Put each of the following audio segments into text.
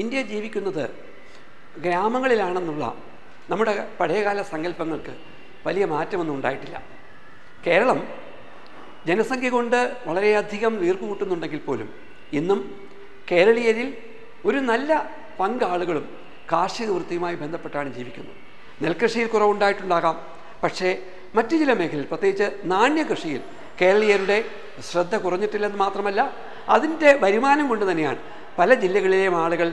India ജീവിക്കുന്നത് ഗ്രാമങ്ങളിലാണെന്നുള്ള നമ്മുടെ പഴയകാല സങ്കല്പങ്ങൾക്ക് വലിയ മാറ്റമൊന്നും ഉണ്ടായിട്ടില്ല. കേരളം ജനസംഖ്യ കൊണ്ട് വളരെയധികം വീർപ്പുമുട്ടുന്നുണ്ടെങ്കിൽ പോലും ഇന്നും കേരളീയരിൽ ഒരു നല്ല പങ്കാളുകളും കാർഷിക വൃത്തിയുമായി ബന്ധപ്പെട്ടാണ് ജീവിക്കുന്നത്. നെൽകൃഷിയിൽ കുറവുണ്ടായിട്ടുണ്ടാകാം. പക്ഷേ മറ്റു ചില മേഖലയിൽ പ്രത്യേകിച്ച് നാണ്യകൃഷിയിൽ കേരളീയരുടെ ശ്രദ്ധ കുറഞ്ഞിട്ടില്ലെന്ന് മാത്രമല്ല അതിന്റെ വരുമാനം കൊണ്ട് തന്നെയാണ് പല ജില്ലകളിലെയും ആളുകൾ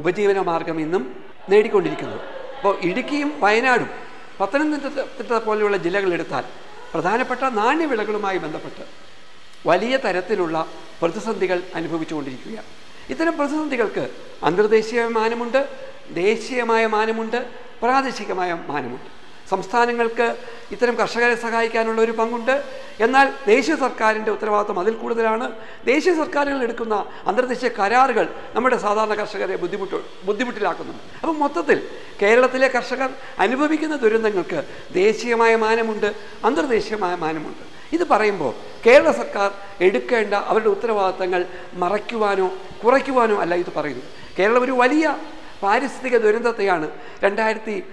ഉപജീവന മാർഗം ഇന്നും നേടിക്കൊണ്ടിരിക്കുന്നത് അപ്പോൾ ഇടുക്കിയും വയനാടും പത്തനംതിട്ട പോലെയുള്ള ജില്ലകളെടുത്താൽ പ്രധാനപ്പെട്ട നാണ്യവിളകളുമായി ബന്ധപ്പെട്ട് വലിയ തരത്തിലുള്ള പ്രതിസന്ധികൾ അനുഭവിച്ചുകൊണ്ടിരിക്കുകയാണ്. ഇത്തരം പ്രതിസന്ധികൾക്ക് അന്തർദേശീയ മാനമുണ്ട് ദേശീയമായ മാനമുണ്ട് പ്രാദേശികമായ മാനമുണ്ട്. സംസ്ഥാനങ്ങൾക്ക് ഇത്തരം കർഷകരെ സഹായിക്കാനുള്ള ഒരു പങ്കുണ്ട്. എന്നാൽ ദേശീയ സർക്കാരിന്റെ ഉത്തരവാദിത്വം അതിൽ കൂടുതലാണ്. ദേശീയ സർക്കാരുകൾ എടുക്കുന്ന അന്തർദേശീയ കരാറുകൾ നമ്മുടെ സാധാരണ കർഷകരെ ബുദ്ധിമുട്ട് ബുദ്ധിമുട്ടിലാക്കുന്നുണ്ട്. അപ്പം മൊത്തത്തിൽ കേരളത്തിലെ കർഷകർ അനുഭവിക്കുന്ന ദുരന്തങ്ങൾക്ക് ദേശീയമായ മാനമുണ്ട് അന്തർദേശീയമായ മാനമുണ്ട്. ഇത് പറയുമ്പോൾ കേരള സർക്കാർ എടുക്കേണ്ട അവരുടെ ഉത്തരവാദിത്തങ്ങൾ മറയ്ക്കുവാനോ കുറയ്ക്കുവാനോ അല്ല ഇത് പറയുന്നത്. കേരളം ഒരു വലിയ പാരിസ്ഥിതിക ദുരന്തത്തെയാണ് രണ്ടായിരത്തി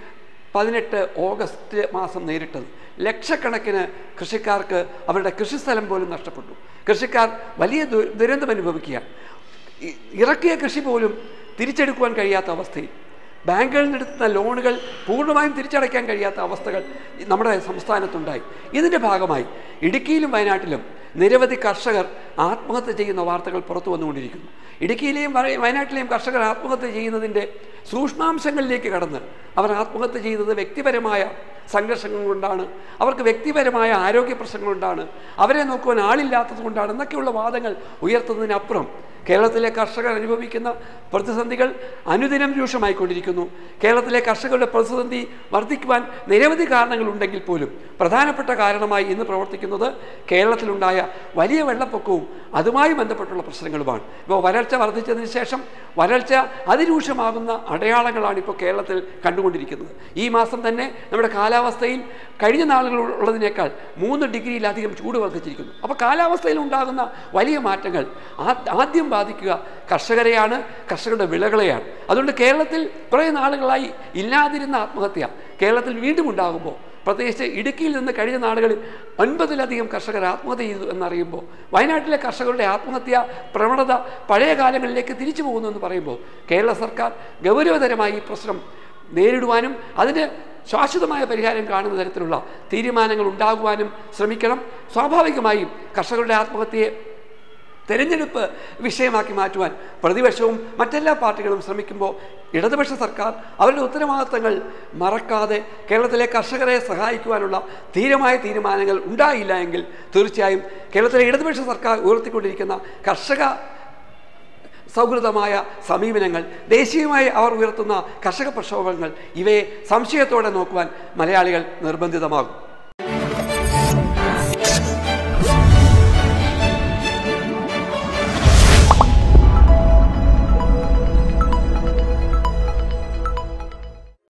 പതിനെട്ട് ഓഗസ്റ്റ് മാസം നേരിട്ടത്. ലക്ഷക്കണക്കിന് കൃഷിക്കാർക്ക് അവരുടെ കൃഷിസ്ഥലം പോലും നഷ്ടപ്പെട്ടു. കൃഷിക്കാർ വലിയ ദുരന്തം അനുഭവിക്കുക ഇറക്കിയ കൃഷി പോലും തിരിച്ചെടുക്കുവാൻ കഴിയാത്ത അവസ്ഥയിൽ. ബാങ്കുകളിൽ നിന്ന് എടുക്കുന്ന ലോണുകൾ പൂർണമായും തിരിച്ചടയ്ക്കാൻ കഴിയാത്ത അവസ്ഥകൾ നമ്മുടെ സംസ്ഥാനത്തുണ്ടായി. ഇതിന്റെ ഭാഗമായി ഇടുക്കിയിലും വയനാട്ടിലും നിരവധി കർഷകർ ആത്മഹത്യ ചെയ്യുന്ന വാർത്തകൾ പുറത്തു വന്നുകൊണ്ടിരിക്കുന്നു. ഇടുക്കിയിലെയും വയ- വയനാട്ടിലെയും കർഷകർ ആത്മഹത്യ ചെയ്യുന്നതിന്റെ സൂക്ഷ്മാംശങ്ങളിലേക്ക് കടന്ന് അവർ ആത്മഹത്യ ചെയ്യുന്നത് വ്യക്തിപരമായ സംഘർഷങ്ങൾ കൊണ്ടാണ് അവർക്ക് വ്യക്തിപരമായ ആരോഗ്യ പ്രശ്നങ്ങൾ കൊണ്ടാണ് അവരെ നോക്കുവാൻ ആളില്ലാത്തത് കൊണ്ടാണ് എന്നൊക്കെയുള്ള വാദങ്ങൾ ഉയർത്തുന്നതിനപ്പുറം കേരളത്തിലെ കർഷകർ അനുഭവിക്കുന്ന പ്രതിസന്ധികൾ അനുദിനം രൂക്ഷമായിക്കൊണ്ടിരിക്കുന്നു. കേരളത്തിലെ കർഷകരുടെ പ്രതിസന്ധി വർദ്ധിക്കുവാൻ നിരവധി കാരണങ്ങളുണ്ടെങ്കിൽ പോലും പ്രധാനപ്പെട്ട കാരണമായി ഇന്ന് പ്രവർത്തിക്കുന്നത് കേരളത്തിലുണ്ടായ വലിയ വെള്ളപ്പൊക്കവും അതുമായി ബന്ധപ്പെട്ടുള്ള പ്രശ്നങ്ങളുമാണ്. ഇപ്പോൾ വരൾച്ച വർദ്ധിച്ചതിന് ശേഷം വരൾച്ച അതിരൂക്ഷമാകുന്ന അടയാളങ്ങളാണ് ഇപ്പോൾ കേരളത്തിൽ കണ്ടുകൊണ്ടിരിക്കുന്നത്. ഈ മാസം തന്നെ നമ്മുടെ കാലാവസ്ഥയിൽ കഴിഞ്ഞ നാളുകൾ ഉള്ളതിനേക്കാൾ മൂന്ന് ഡിഗ്രിയിലധികം ചൂട് വർദ്ധിച്ചിരിക്കുന്നു. അപ്പോൾ കാലാവസ്ഥയിൽ ഉണ്ടാകുന്ന വലിയ മാറ്റങ്ങൾ ആദ്യം ബാധിക്കുക കർഷകരെയാണ് കർഷകരുടെ വിളകളെയാണ്. അതുകൊണ്ട് കേരളത്തിൽ കുറേ നാളുകളായി ഇല്ലാതിരുന്ന ആത്മഹത്യ കേരളത്തിൽ വീണ്ടും ഉണ്ടാകുമ്പോൾ പ്രത്യേകിച്ച് ഇടുക്കിയിൽ നിന്ന് കഴിഞ്ഞ നാളുകളിൽ ഒൻപതിലധികം കർഷകർ ആത്മഹത്യ ചെയ്തു എന്നറിയുമ്പോൾ വയനാട്ടിലെ കർഷകരുടെ ആത്മഹത്യ പ്രവണത പഴയ കാലങ്ങളിലേക്ക് തിരിച്ചു പോകുന്നു എന്ന് പറയുമ്പോൾ കേരള സർക്കാർ ഗൗരവതരമായി ഈ പ്രശ്നം നേരിടുവാനും അതിന് ശാശ്വതമായ പരിഹാരം കാണുന്ന തരത്തിലുള്ള തീരുമാനങ്ങൾ ഉണ്ടാകുവാനും ശ്രമിക്കണം. സ്വാഭാവികമായും കർഷകരുടെ ആത്മഹത്യയെ തെരഞ്ഞെടുപ്പ് വിഷയമാക്കി മാറ്റുവാൻ പ്രതിപക്ഷവും മറ്റെല്ലാ പാർട്ടികളും ശ്രമിക്കുമ്പോൾ ഇടതുപക്ഷ സർക്കാർ അവരുടെ ഉത്തരവാദിത്തങ്ങൾ മറക്കാതെ കേരളത്തിലെ കർഷകരെ സഹായിക്കുവാനുള്ള ധീരമായ തീരുമാനങ്ങൾ ഉണ്ടായില്ല എങ്കിൽ തീർച്ചയായും കേരളത്തിലെ ഇടതുപക്ഷ സർക്കാർ ഉയർത്തിക്കൊണ്ടിരിക്കുന്ന കർഷക സൗഹൃദമായ സമീപനങ്ങൾ ദേശീയമായി അവർ ഉയർത്തുന്ന കർഷക പ്രക്ഷോഭങ്ങൾ ഇവയെ സംശയത്തോടെ നോക്കുവാൻ മലയാളികൾ നിർബന്ധിതമാകും.